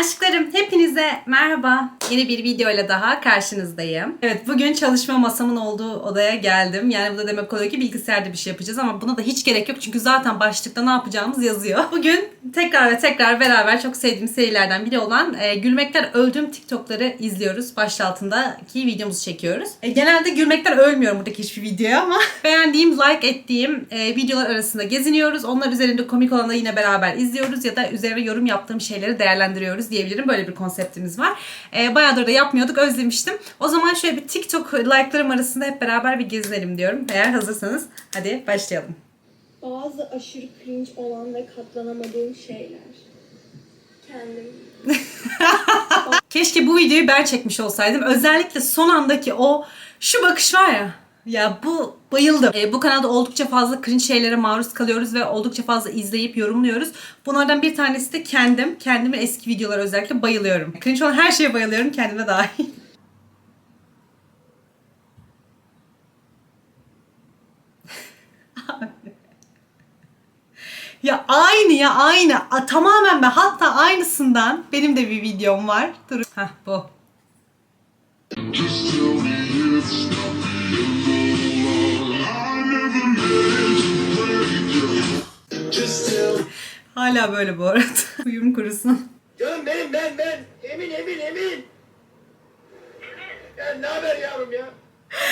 Aşklarım hepinize merhaba. Yeni bir video ile daha karşınızdayım. Evet bugün çalışma masamın olduğu odaya geldim. Yani bu da demek oluyor ki bilgisayarda bir şey yapacağız ama buna da hiç gerek yok. Çünkü zaten başlıkta ne yapacağımız yazıyor. Bugün tekrar ve tekrar beraber çok sevdiğim serilerden biri olan e, Gülmekten Öldüm TikTok'ları izliyoruz. Başlığı altındaki videomuzu çekiyoruz. E, genelde gülmekten ölmüyorum buradaki hiçbir videoya ama beğendiğim, like ettiğim e, videolar arasında geziniyoruz. Onlar üzerinde komik olanı yine beraber izliyoruz ya da üzerine yorum yaptığım şeyleri değerlendiriyoruz diyebilirim. Böyle bir konseptimiz var. E, bayağıdır da yapmıyorduk, özlemiştim. O zaman şöyle bir TikTok like'larım arasında hep beraber bir gezinelim diyorum. Eğer hazırsanız hadi başlayalım. Bazı aşırı cringe olan ve katlanamadığım şeyler. Kendim. Keşke bu videoyu ben çekmiş olsaydım. Özellikle son andaki o şu bakış var ya. Ya bu bayıldım. E, bu kanalda oldukça fazla cringe şeylere maruz kalıyoruz ve oldukça fazla izleyip yorumluyoruz. Bunlardan bir tanesi de kendim. Kendimin eski videolara özellikle bayılıyorum. Cringe olan her şeye bayılıyorum kendime dahil. Ya aynı ya aynı. A, tamamen ben hatta aynısından benim de bir videom var. Dur. Heh bu. Hala böyle bu arada. Uyum kurusun. Canım benim ben ben. Emin emin emin. Ya ne haber yavrum ya?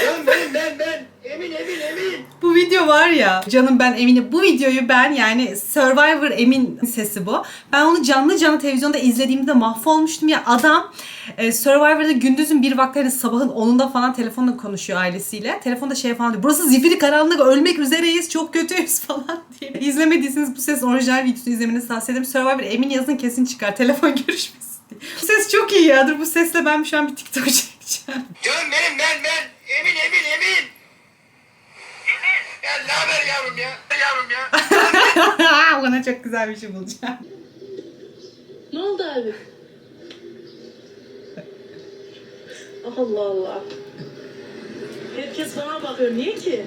Canım benim ben ben. Emin emin emin. Bu video var ya canım ben eminim. Bu videoyu ben yani Survivor Emin sesi bu. Ben onu canlı canlı televizyonda izlediğimde mahvolmuştum ya. Adam e, Survivor'da gündüzün bir vakti hani sabahın 10'unda falan telefonla konuşuyor ailesiyle. Telefonda şey falan diyor. Burası zifiri karanlık ölmek üzereyiz çok kötüyüz falan diye. İzlemediyseniz bu ses orijinal videosunu izlemenizi tavsiye ederim. Survivor Emin yazın kesin çıkar. Telefon görüşmesi diye. Bu ses çok iyi ya. Dur bu sesle ben şu an bir TikTok çekeceğim. Canım benim ben ben. Emin emin emin. Ya ne haber yavrum ya? Yavrum ya. Bana çok güzel bir şey bulacağım. Ne oldu abi? Allah Allah. Herkes bana bakıyor. Niye ki?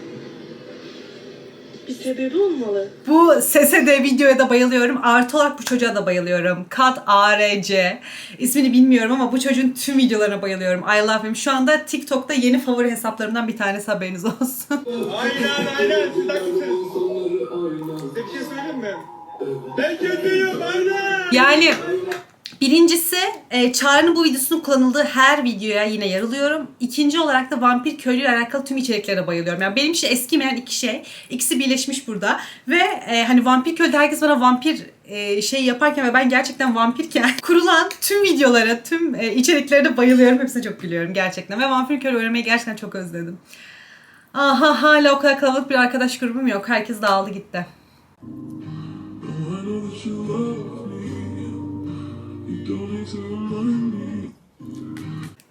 Bir sebebi olmalı. Bu sese de videoya da bayılıyorum. Artı olarak bu çocuğa da bayılıyorum. Kat ARC. İsmini bilmiyorum ama bu çocuğun tüm videolarına bayılıyorum. I love him. Şu anda TikTok'ta yeni favori hesaplarımdan bir tanesi haberiniz olsun. Aynen aynen. Bir dakika. Size bir şey söyleyeyim mi? Ben kötüyüm aynen. Yani Birincisi e, Çağrı'nın bu videosunun kullanıldığı her videoya yine yarılıyorum. İkinci olarak da vampir köylü ile alakalı tüm içeriklere bayılıyorum. Yani benim için eskimeyen iki şey. İkisi birleşmiş burada. Ve e, hani vampir köylü herkes bana vampir e, şey yaparken ve ben gerçekten vampirken kurulan tüm videolara, tüm e, içeriklere bayılıyorum. Hepsine çok gülüyorum gerçekten. Ve vampir köylü oynamayı gerçekten çok özledim. Aha hala o kadar kalabalık bir arkadaş grubum yok. Herkes dağıldı gitti.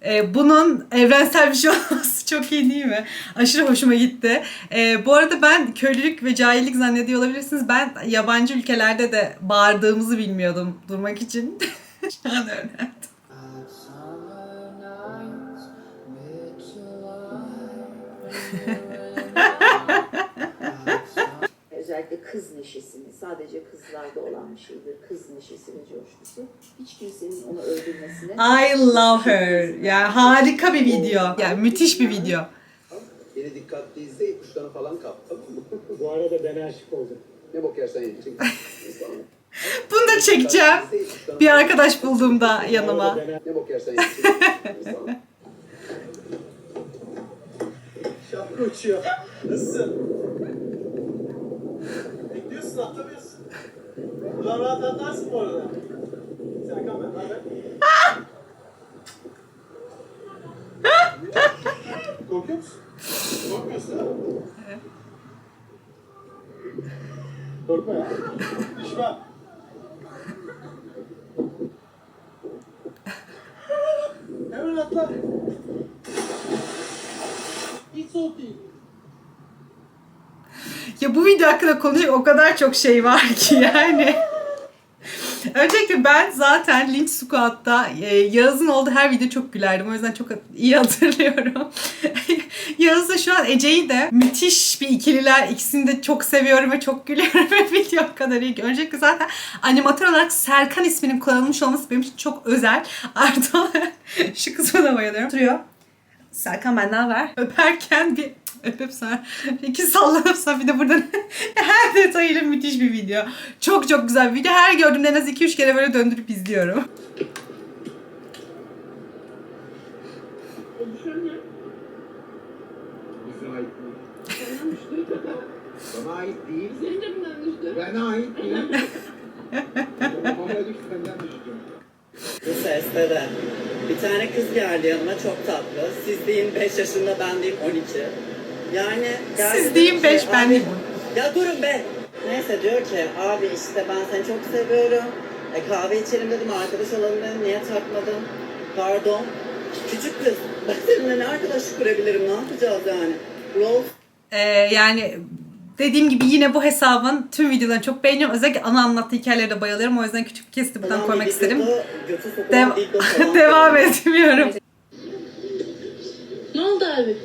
Ee, bunun evrensel bir şey olması çok iyi değil mi? Aşırı hoşuma gitti. Ee, bu arada ben köylülük ve cahillik zannediyor olabilirsiniz. Ben yabancı ülkelerde de bağırdığımızı bilmiyordum durmak için. Şu an öğrendim. Özellikle kız neşesini, sadece kızlarda olan bir şeydir. Kız neşesi ve coşkusu. Hiç kimsenin onu öldürmesine... I love her. Yani harika bir video. Yani müthiş bir video. Beni dikkatli izle, ipuçlarını falan kap. Tamam mı? Bu arada ben aşık oldum. ne bok yersen ye. Çek. Bunu da çekeceğim. Bir arkadaş bulduğumda yanıma. Ne bok yersen ye. Çek. Şapka uçuyor. Nasılsın? Bekliyorsun atlamıyorsun. Buradan rahat atlarsın bu arada. Serkan ben haber? Korkuyor musun? Korkmuyorsun ha? Korkma ya. Düşme. Hemen atla. Hiç soğuk değil. Ya bu video hakkında konuşacak o kadar çok şey var ki yani. Öncelikle ben zaten Lynch Squad'da e, Yağız'ın olduğu her video çok gülerdim. O yüzden çok iyi hatırlıyorum. Yağız'la şu an Ece'yi de müthiş bir ikililer. İkisini de çok seviyorum ve çok gülüyorum ve video kadar iyi. Öncelikle zaten animatör olarak Serkan isminin kullanılmış olması benim için çok özel. Artı şu kısmına bayılıyorum. Duruyor. Serkan ben ne haber? Öperken bir öpüp sonra iki sallanıp sonra bir de buradan her detayıyla müthiş bir video. Çok çok güzel bir video. Her gördüğümde en az 2-3 kere böyle döndürüp izliyorum. Bana ait değil. Senin cebinden düştü. Bana ait değil. Babama düştü benden düştü. Bu seste de. Bir tane kız geldi yanıma çok tatlı. Siz deyin 5 yaşında ben deyim 12. Yani Siz deyin ki, beş, ben "Abi-" deyim Ya durun be. Neyse diyor ki abi işte ben seni çok seviyorum. E, kahve içelim dedim arkadaş olalım dedim. Niye takmadın? Pardon. Küçük kız. Ben seninle ne arkadaşlık kurabilirim ne yapacağız yani? Rol Ee, yani dediğim gibi yine bu hesabın tüm videolarını çok beğeniyorum. Özellikle ana anlattığı hikayeleri de bayılıyorum. O yüzden küçük bir kesti buradan koymak sokulan Dev- devam etmiyorum. Ne oldu abi?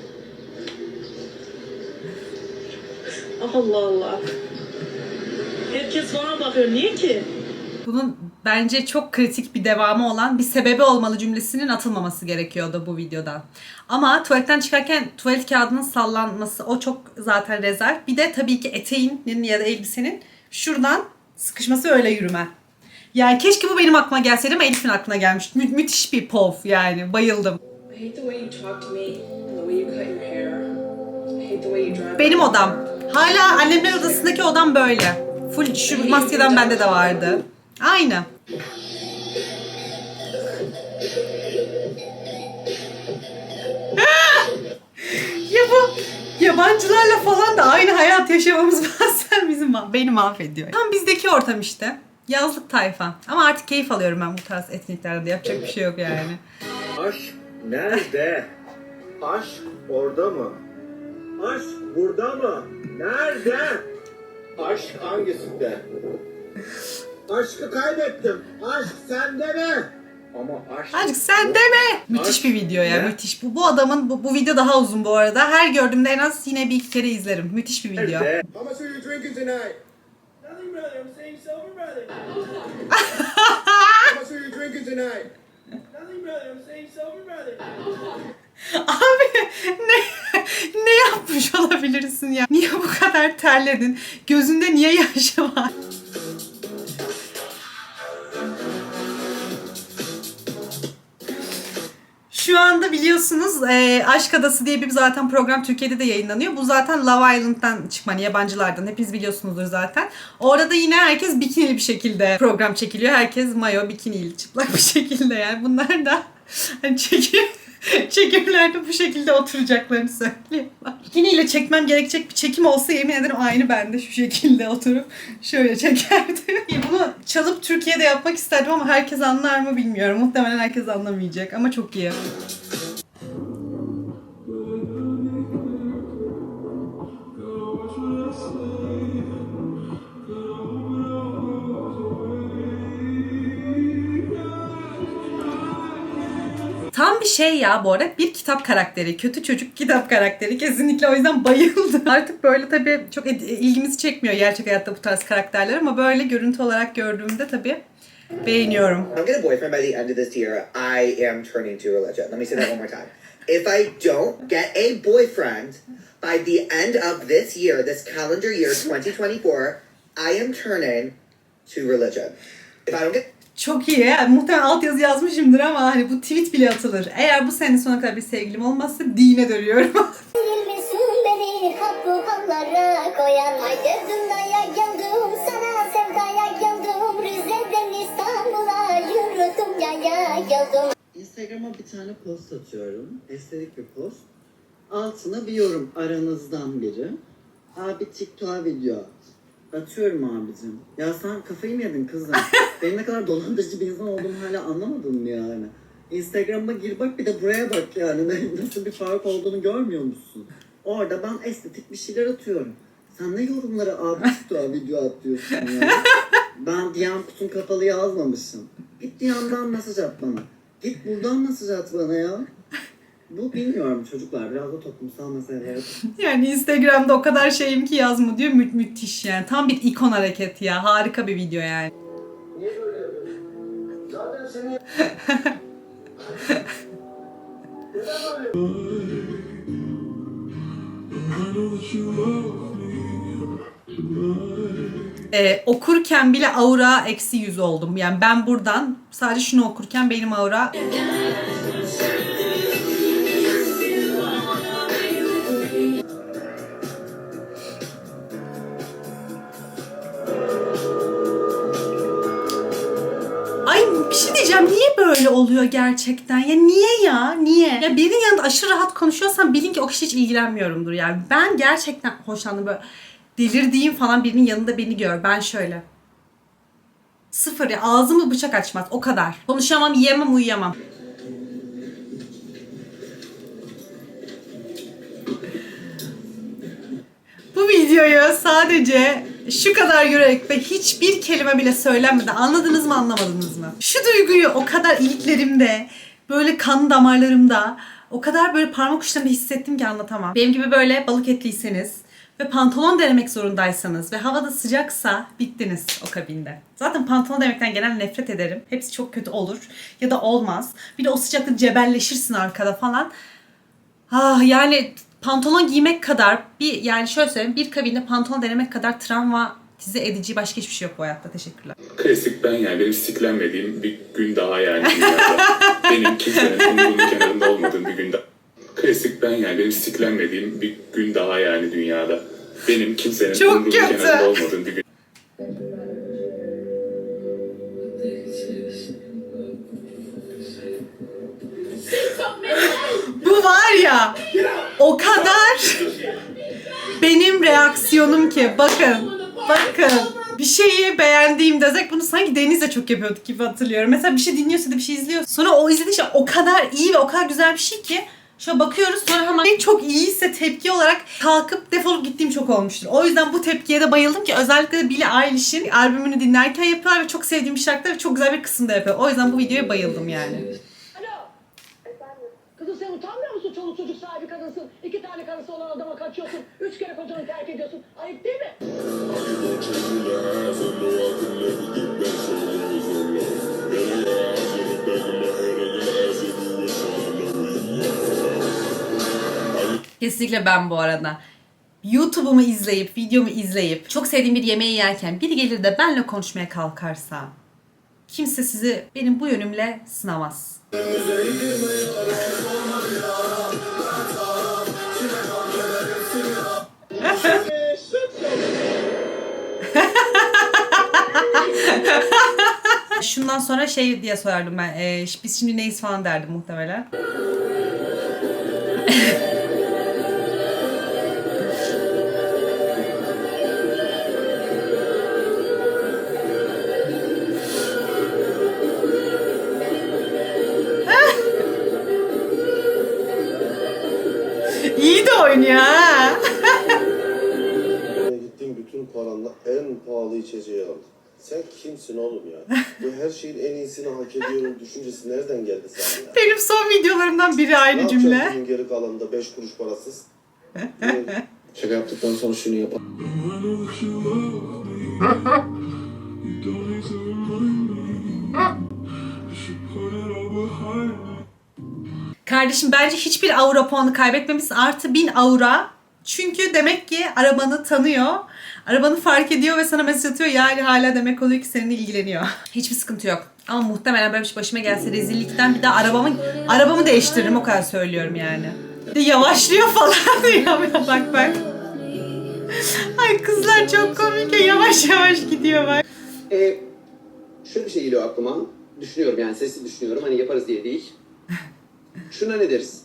Allah Allah. Herkes bana bakıyor. Niye ki? Bunun bence çok kritik bir devamı olan bir sebebi olmalı cümlesinin atılmaması gerekiyordu bu videoda. Ama tuvaletten çıkarken tuvalet kağıdının sallanması o çok zaten rezil. Bir de tabii ki eteğinin ya da elbisenin şuradan sıkışması öyle yürüme. Yani keşke bu benim aklıma gelseydi ama Elif'in aklına gelmiş. Mü- müthiş bir pov yani bayıldım. Benim odam. Hala annemler odasındaki odam böyle. Full şu maskeden bende de vardı. Aynı. Ya bu yabancılarla falan da aynı hayat yaşamamız bazen bizi ma- beni mahvediyor. Tam bizdeki ortam işte. Yazlık tayfa. Ama artık keyif alıyorum ben bu tarz etkinliklerde. Yapacak bir şey yok yani. Aşk nerede? Aşk orada mı? Aşk burada mı? Nerede? Aşk hangisinde? Aşkı kaybettim. Aşk sende mi? Ama aşk... Azıcık sen deme. Müthiş bir video ya Ne? müthiş. Bu, bu adamın bu, bu video daha uzun bu arada. Her gördüğümde en az yine bir iki kere izlerim. Müthiş bir video. Nerede? How much are you drinking tonight? Nothing brother. I'm saying sober brother. How much are you drinking tonight? Nothing brother. I'm saying sober brother. Abi ne ne yapmış olabilirsin ya? Niye bu kadar terledin? Gözünde niye yaş var? Şu anda biliyorsunuz e, Aşk Adası diye bir zaten program Türkiye'de de yayınlanıyor. Bu zaten Love Island'dan çıkma hani yabancılardan. Hepiniz biliyorsunuzdur zaten. Orada da yine herkes bikinili bir şekilde program çekiliyor. Herkes mayo, bikiniyle çıplak bir şekilde yani. Bunlar da hani çekim, çekimlerde bu şekilde oturacaklarını söylüyorlar. Bikiniyle çekmem gerekecek bir çekim olsa yemin ederim aynı ben de şu şekilde oturup şöyle çekerdim. Bunu çalıp Türkiye'de yapmak isterdim ama herkes anlar mı bilmiyorum. Muhtemelen herkes anlamayacak ama çok iyi. Tam bir şey ya bu arada. Bir kitap karakteri. Kötü çocuk kitap karakteri. Kesinlikle o yüzden bayıldım. Artık böyle tabii çok ilgimizi çekmiyor gerçek hayatta bu tarz karakterler ama böyle görüntü olarak gördüğümde tabii beğeniyorum. I'm get a boyfriend by the end of this year, I am turning to religion. Let me say that one more time. If I don't get a boyfriend by the end of this year, this calendar year 2024, I am turning to religion. If I don't get Çok iyi. Yani muhtemelen altyazı yazmışımdır ama hani bu tweet bile atılır. Eğer bu sene sonuna kadar bir sevgilim olmazsa dine dönüyorum. Bilmesin beni kapı kollara koyan Haydi dünyaya geldim sana sevdaya geldim Rize'den İstanbul'a yürüdüm yaya geldim Instagram'a bir tane post atıyorum. Estetik bir post. Altına bir yorum aranızdan biri. Abi TikTok video. Atıyorum abicim. Ya sen kafayı mı yedin kızım? Benim ne kadar dolandırıcı bir insan olduğumu hala anlamadın mı yani? Instagram'a gir bak bir de buraya bak yani. Nasıl bir fark olduğunu görmüyor musun? Orada ben estetik bir şeyler atıyorum. Sen ne yorumlara abi TikTok video atıyorsun ya? Ben DM kutum kapalı yazmamışım. Git DM'dan mesaj at bana. Git buradan mesaj at bana ya. Bu bilmiyorum çocuklar biraz da toplumsal meseleler. Yani Instagram'da o kadar şeyim ki yazma diyor. Mü- müthiş yani. Tam bir ikon hareketi ya. Harika bir video yani. Niye böyle yapıyorsun? Zaten seni... Neden böyle Ee, okurken bile aura eksi yüz oldum. Yani ben buradan sadece şunu okurken benim aura böyle oluyor gerçekten? Ya niye ya? Niye? Ya birinin yanında aşırı rahat konuşuyorsan bilin ki o kişi hiç ilgilenmiyorumdur yani. Ben gerçekten hoşlandım böyle delirdiğim falan birinin yanında beni gör. Ben şöyle. Sıfır ya ağzımı bıçak açmaz o kadar. Konuşamam, yiyemem, uyuyamam. Bu videoyu sadece şu kadar görerek ve hiçbir kelime bile söylenmeden anladınız mı anlamadınız mı? Şu duyguyu o kadar iliklerimde, böyle kan damarlarımda, o kadar böyle parmak uçlarında hissettim ki anlatamam. Benim gibi böyle balık etliyseniz ve pantolon denemek zorundaysanız ve havada sıcaksa bittiniz o kabinde. Zaten pantolon demekten genel nefret ederim. Hepsi çok kötü olur ya da olmaz. Bir de o sıcakta cebelleşirsin arkada falan. Ah yani pantolon giymek kadar bir yani şöyle söyleyeyim bir kabinde pantolon denemek kadar travma tize edici başka hiçbir şey yok bu hayatta. Teşekkürler. Klasik ben yani benim siklenmediğim bir gün daha yani dünyada. benim kimsenin umurunun kenarında olmadığım bir gün daha. Klasik ben yani benim siklenmediğim bir gün daha yani dünyada. Benim kimsenin Çok umurunun kötü. kenarında olmadığım bir gün. Reaksiyonum ki bakın bakın bir şeyi beğendiğimde Zek bunu sanki Deniz'le çok yapıyorduk gibi hatırlıyorum. Mesela bir şey dinliyorsa da bir şey izliyor. Sonra o izlediği şey o kadar iyi ve o kadar güzel bir şey ki Şöyle bakıyoruz sonra hemen çok iyiyse tepki olarak kalkıp defolup gittiğim çok olmuştur. O yüzden bu tepkiye de bayıldım ki özellikle de Billie Eilish'in albümünü dinlerken yapıyorlar ve çok sevdiğim bir şarkıda ve çok güzel bir kısımda yapıyor. O yüzden bu videoya bayıldım yani. Alo. Kızım sen utanmıyor musun çoluk çocuk sahibi kadınsın? İki tane karısı olan adama kaçıyorsun. Üç kere kocanı terk ediyorsun. Ayıp değil mi? Kesinlikle ben bu arada. YouTube'umu izleyip, videomu izleyip, çok sevdiğim bir yemeği yerken biri gelir de benle konuşmaya kalkarsa kimse sizi benim bu yönümle sınamaz. Şundan sonra şey diye sorardım ben. e, biz şimdi neyiz falan derdim muhtemelen. Sen kimsin oğlum ya? Bu her şeyin en iyisini hak ediyorum düşüncesi nereden geldi sana ya? Benim son videolarımdan biri Ne aynı yapacağız cümle. bugün geri kalanında 5 kuruş parasız? Şaka yaptıktan sonra şunu yapalım. Kardeşim bence hiçbir aura puanı kaybetmemişsin. Artı 1000 aura. Çünkü demek ki arabanı tanıyor. Arabanı fark ediyor ve sana mesaj atıyor. Yani hala demek oluyor ki seninle ilgileniyor. Hiçbir sıkıntı yok. Ama muhtemelen böyle bir şey başıma gelse rezillikten bir daha arabamı arabamı değiştiririm o kadar söylüyorum yani. De yavaşlıyor falan ya bak bak. Ay kızlar çok komik ya yavaş yavaş gidiyor bak. Ee, şöyle bir şey geliyor aklıma. Düşünüyorum yani sesli düşünüyorum hani yaparız diye değil. Şuna ne deriz?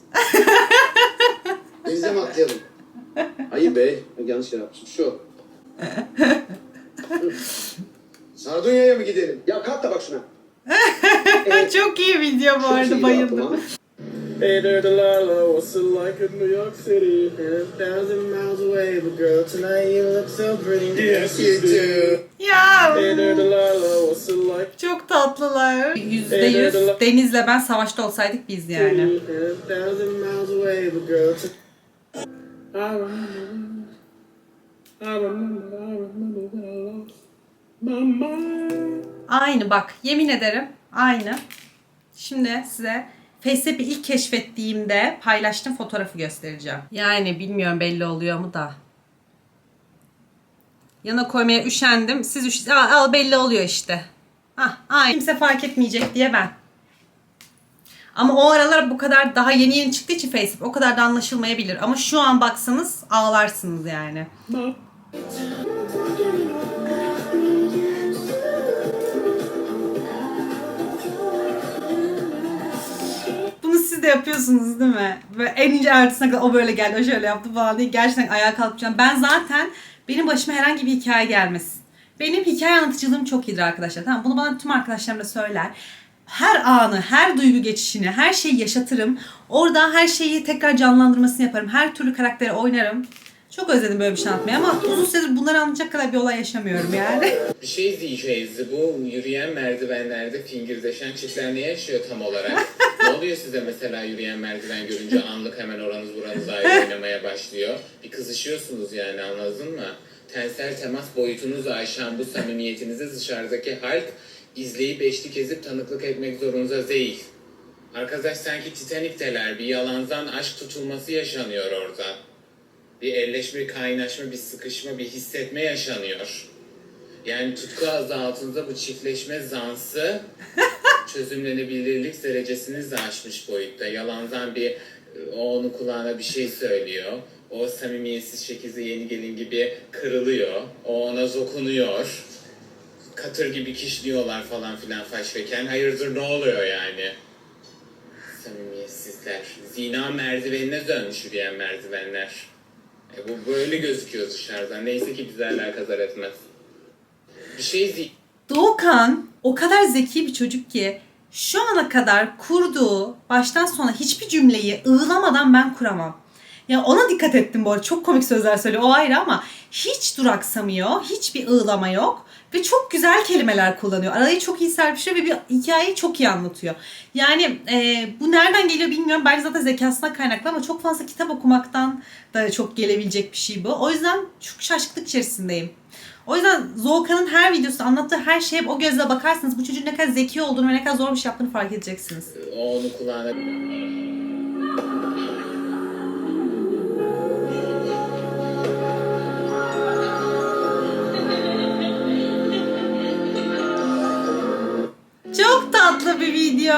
Denize mi atlayalım? Hayır be. Yanlış yer yapmışım. Şu. Sardunya'ya mı gidelim? Ya kalk da bak şuna. Çok iyi video bu arada bayıldım. Hey there, Delilah, what's it like in New York City? A thousand miles away, but girl, tonight you look so pretty. Yes, you do. Ya Hey there, Delilah, what's it like? çok tatlılar. Yüzde yüz Deniz'le ben savaşta olsaydık biz yani. A thousand miles away, but girl, t- Aynı bak yemin ederim aynı. Şimdi size Faceapp'i ilk keşfettiğimde paylaştığım fotoğrafı göstereceğim. Yani bilmiyorum belli oluyor mu da. Yana koymaya üşendim. Siz üş al, al belli oluyor işte. Hah, aynı. Kimse fark etmeyecek diye ben. Ama o aralar bu kadar daha yeni yeni çıktığı için Facebook o kadar da anlaşılmayabilir. Ama şu an baksanız ağlarsınız yani. Bunu siz de yapıyorsunuz değil mi? Böyle en ince ayrıntısına kadar o böyle geldi, o şöyle yaptı falan diye gerçekten ayağa kalkacağım. Ben zaten benim başıma herhangi bir hikaye gelmesin. Benim hikaye anlatıcılığım çok iyidir arkadaşlar. Tamam bunu bana tüm arkadaşlarım da söyler. Her anı, her duygu geçişini, her şeyi yaşatırım. Orada her şeyi tekrar canlandırmasını yaparım. Her türlü karakteri oynarım. Çok özledim böyle bir şey anlatmayı ama uzun süredir bunları anlatacak kadar bir olay yaşamıyorum yani. Bir şey diyeceğiz. Bu yürüyen merdivenlerde fingirdeşen çiftler ne yaşıyor tam olarak? ne oluyor size mesela yürüyen merdiven görünce anlık hemen oranız buranız ayrı oynamaya başlıyor? Bir kızışıyorsunuz yani anladın mı? Tensel temas boyutunuzu aşan bu samimiyetinizi dışarıdaki halk izleyip eşlik ezip tanıklık etmek zorunda değil. Arkadaş sanki Titanik'teler. Bir yalandan aşk tutulması yaşanıyor orada. Bir elleşme, kaynaşma, bir sıkışma, bir hissetme yaşanıyor. Yani tutku adı altında bu çiftleşme zansı çözümlenebilirlik derecesini de aşmış boyutta. Yalandan bir o onun kulağına bir şey söylüyor. O samimiyetsiz şekilde yeni gelin gibi kırılıyor. O ona dokunuyor. Katır gibi kişniyorlar falan filan faşfeken. Hayırdır ne oluyor yani? Samimiyetsizler. Zina merdivenine dönmüş yürüyen merdivenler. E bu böyle gözüküyor dışarıdan. Neyse ki bize alakadar etmez. Bir şey zi- Doğukan o kadar zeki bir çocuk ki şu ana kadar kurduğu baştan sona hiçbir cümleyi ığlamadan ben kuramam. Ya ona dikkat ettim bu arada. Çok komik sözler söylüyor. O ayrı ama hiç duraksamıyor. Hiçbir ığlama yok. Ve çok güzel kelimeler kullanıyor. Arayı çok iyi serpişiyor ve bir hikayeyi çok iyi anlatıyor. Yani e, bu nereden geliyor bilmiyorum. Bence zaten zekasına kaynaklı ama çok fazla kitap okumaktan da çok gelebilecek bir şey bu. O yüzden çok şaşkınlık içerisindeyim. O yüzden Zolkan'ın her videosunda anlattığı her şeye o gözle bakarsanız bu çocuğun ne kadar zeki olduğunu ve ne kadar zor bir şey yaptığını fark edeceksiniz. o onun Çok tatlı bir video.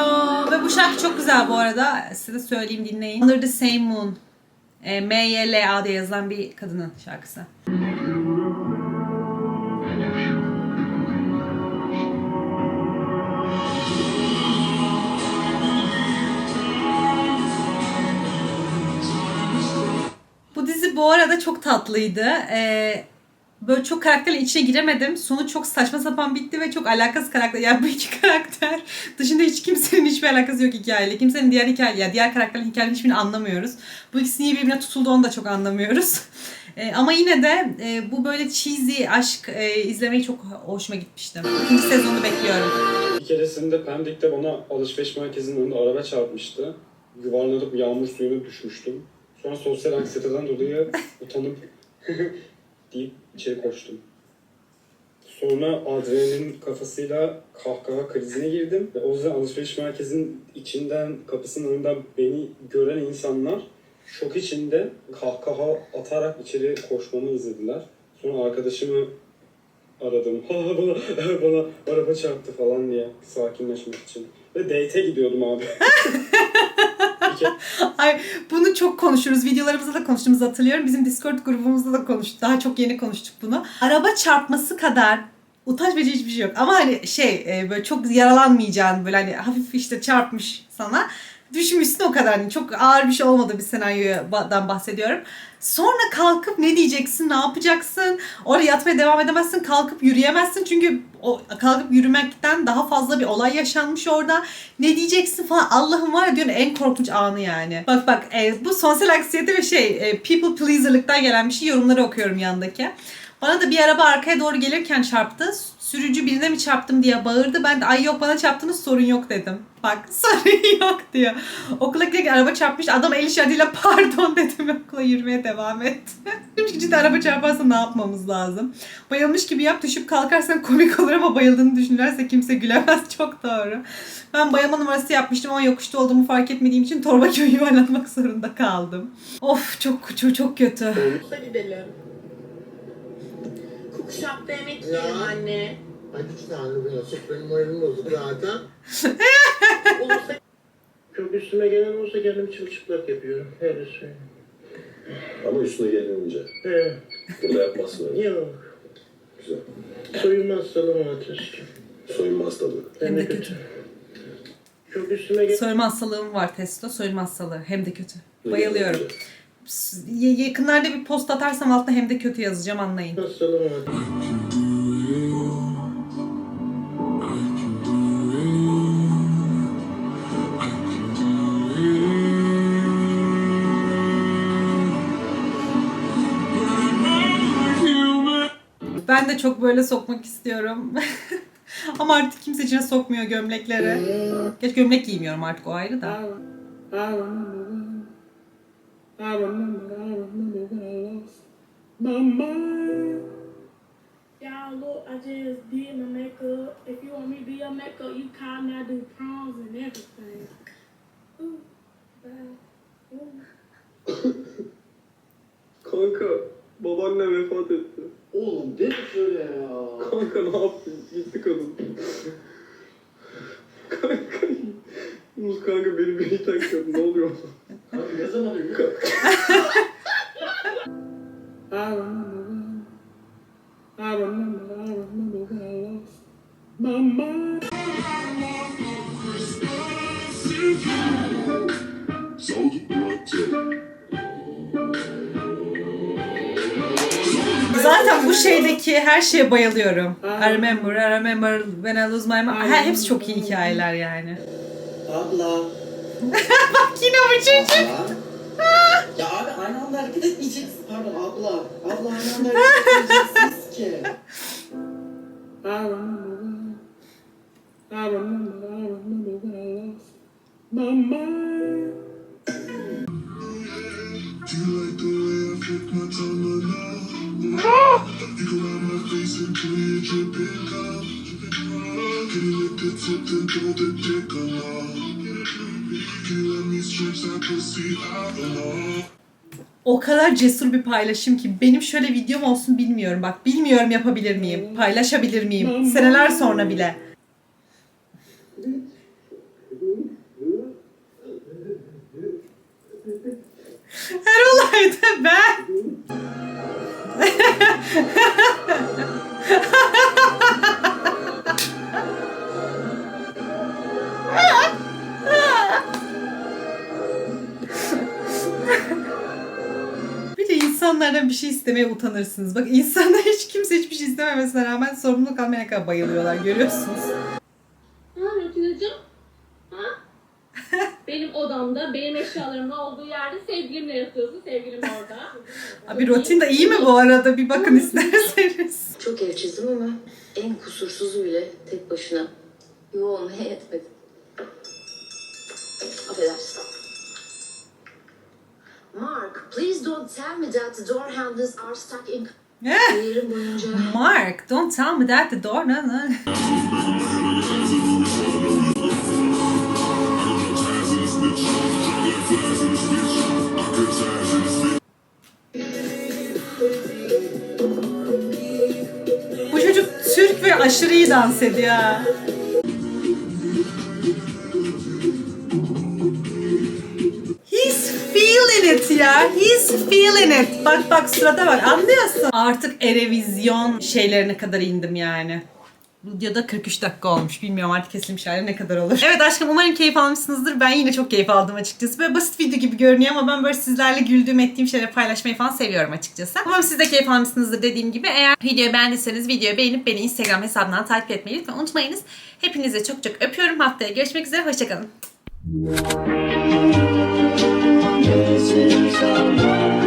Ve bu şarkı çok güzel bu arada. Size söyleyeyim dinleyin. Under the Same Moon. E, M-Y-L-A diye yazılan bir kadının şarkısı. Bu dizi bu arada çok tatlıydı. Ee, böyle çok karakterin içine giremedim. Sonu çok saçma sapan bitti ve çok alakasız karakter. Yani bu iki karakter dışında hiç kimsenin hiçbir alakası yok hikayeyle. Kimsenin diğer hikaye, ya diğer karakterin hikayelerini hiçbirini anlamıyoruz. Bu ikisi niye birbirine tutuldu onu da çok anlamıyoruz. Ee, ama yine de e, bu böyle cheesy aşk e, izlemeyi çok hoşuma gitmişti. İkinci sezonu bekliyorum. Bir keresinde Pendik'te bana alışveriş merkezinin önünde araba çarpmıştı. Yuvarlanıp yağmur suyuna düşmüştüm. Sonra sosyal anksiyeteden dolayı utanıp deyip içeri koştum. Sonra adrenalin kafasıyla kahkaha krizine girdim. Ve o yüzden alışveriş merkezinin içinden, kapısının önünden beni gören insanlar şok içinde kahkaha atarak içeri koşmamı izlediler. Sonra arkadaşımı aradım. Ha bana, bana araba çarptı falan diye sakinleşmek için. Ve date'e gidiyordum abi. Ay bunu çok konuşuruz. Videolarımızda da konuştuğumuzu hatırlıyorum. Bizim Discord grubumuzda da konuştuk. Daha çok yeni konuştuk bunu. Araba çarpması kadar utanç verici hiçbir şey yok. Ama hani şey e, böyle çok yaralanmayacağın böyle hani hafif işte çarpmış sana. Düşmüşsün o kadar. Hani çok ağır bir şey olmadı bir senaryodan bahsediyorum. Sonra kalkıp ne diyeceksin, ne yapacaksın? Oraya yatmaya devam edemezsin, kalkıp yürüyemezsin. Çünkü o kalkıp yürümekten daha fazla bir olay yaşanmış orada. Ne diyeceksin falan. Allah'ım var ya diyorsun en korkunç anı yani. Bak bak e, bu sosyal anksiyete ve şey e, people pleaser'lıktan gelen bir şey yorumları okuyorum yandaki. Bana da bir araba arkaya doğru gelirken çarptı. Sürücü birine mi çarptım diye bağırdı. Ben de ay yok bana çarptınız sorun yok dedim. Bak sorun yok diyor. Okula giderken araba çarpmış. Adam el işaretiyle pardon dedim. Okula yürümeye devam etti. Ki cidden araba çarparsa ne yapmamız lazım? Bayılmış gibi yap düşüp kalkarsan komik olur ama bayıldığını düşünürlerse kimse gülemez. Çok doğru. Ben bayılma numarası yapmıştım ama yokuşta olduğumu fark etmediğim için torba gibi yuvarlanmak zorunda kaldım. Of çok çok çok kötü. Olursa gidelim. Kukuşak'ta yemek yiyelim anne. Hadi lütfen biraz benim moralim bozuk zaten. Olursa Çok üstüme gelen olursa kendimi çırılçıplak yapıyorum. Öyle söyleyeyim. Ama üstüne gelince. He, Burada yapmazsın öyle. yok. Güzel. Soyunma hastalığım var Tezcan. Soyunma hastalığı. Hem de kötü. Çok üstüme gelen... Soyunma hastalığım var testo. Soyunma hastalığı. Hem de kötü. Bayılıyorum. gelince? Yakınlarda bir post atarsam altına hem de kötü yazacağım anlayın. Ben de çok böyle sokmak istiyorum. Ama artık kimse içine sokmuyor gömlekleri. Geç gömlek giymiyorum artık o ayrı da. I remember I remember, when I lost my mind. Y'all look, I just did my makeup. If you want me to do your makeup, you call me. I do prongs and everything. Ooh, bye. Ooh. Kanka babaannem vefat etti. Oğlum de şöyle ya. Kanka ne yapayım? Gitti kadın. kanka. Kanka beni bir iten kadın ne oluyor? Abi ne zaman ölüyor? şeydeki her şeye bayılıyorum. I remember, I remember when I lose my mind. Ha, hepsi çok iyi hikayeler yani. Abla. Bak yine bu çocuk. Ya abi aynı anda hareket etmeyeceksin. Pardon abla. Abla aynı anda hareket etmeyeceksiniz ki. I you my. Can you lick the tip dick along? Can you let me? O kadar cesur bir paylaşım ki benim şöyle videom olsun bilmiyorum. Bak bilmiyorum yapabilir miyim? Paylaşabilir miyim? Seneler sonra bile. Her olayda ben Bir de insanlardan bir şey istemeye utanırsınız. Bak insanlar hiç kimse hiçbir şey istememesine rağmen sorumluluk almaya kadar bayılıyorlar görüyorsunuz. Ne yapıyorsun çocuğum? Ha? benim odamda, benim eşyalarımın olduğu yerde sevgilimle yatıyorsun. Sevgilim orada. Abi rutin de iyi mi bu arada? Bir bakın isterseniz. Çok ev çizdim ama en kusursuzu bile tek başına yuva olmaya yetmedi. Affedersin. Mark, please don't tell me that the door handles are stuck in Eh, kariyerim boyunca. Mark, don't tell me that the door... Bu çocuk Türk ve aşırı iyi dans ediyor. He's feeling it ya. He's feeling it. Bak bak surata bak. Anlıyorsun. Artık Erevizyon şeylerine kadar indim yani. Videoda 43 dakika olmuş. Bilmiyorum artık kesilmiş hali ne kadar olur. Evet aşkım umarım keyif almışsınızdır. Ben yine çok keyif aldım açıkçası. Böyle basit video gibi görünüyor ama ben böyle sizlerle güldüğüm ettiğim şeyleri paylaşmayı falan seviyorum açıkçası. Umarım siz de keyif almışsınızdır dediğim gibi. Eğer videoyu beğendiyseniz videoyu beğenip beni Instagram hesabından takip etmeyi lütfen unutmayınız. Hepinize çok çok öpüyorum. Haftaya görüşmek üzere. Hoşçakalın. This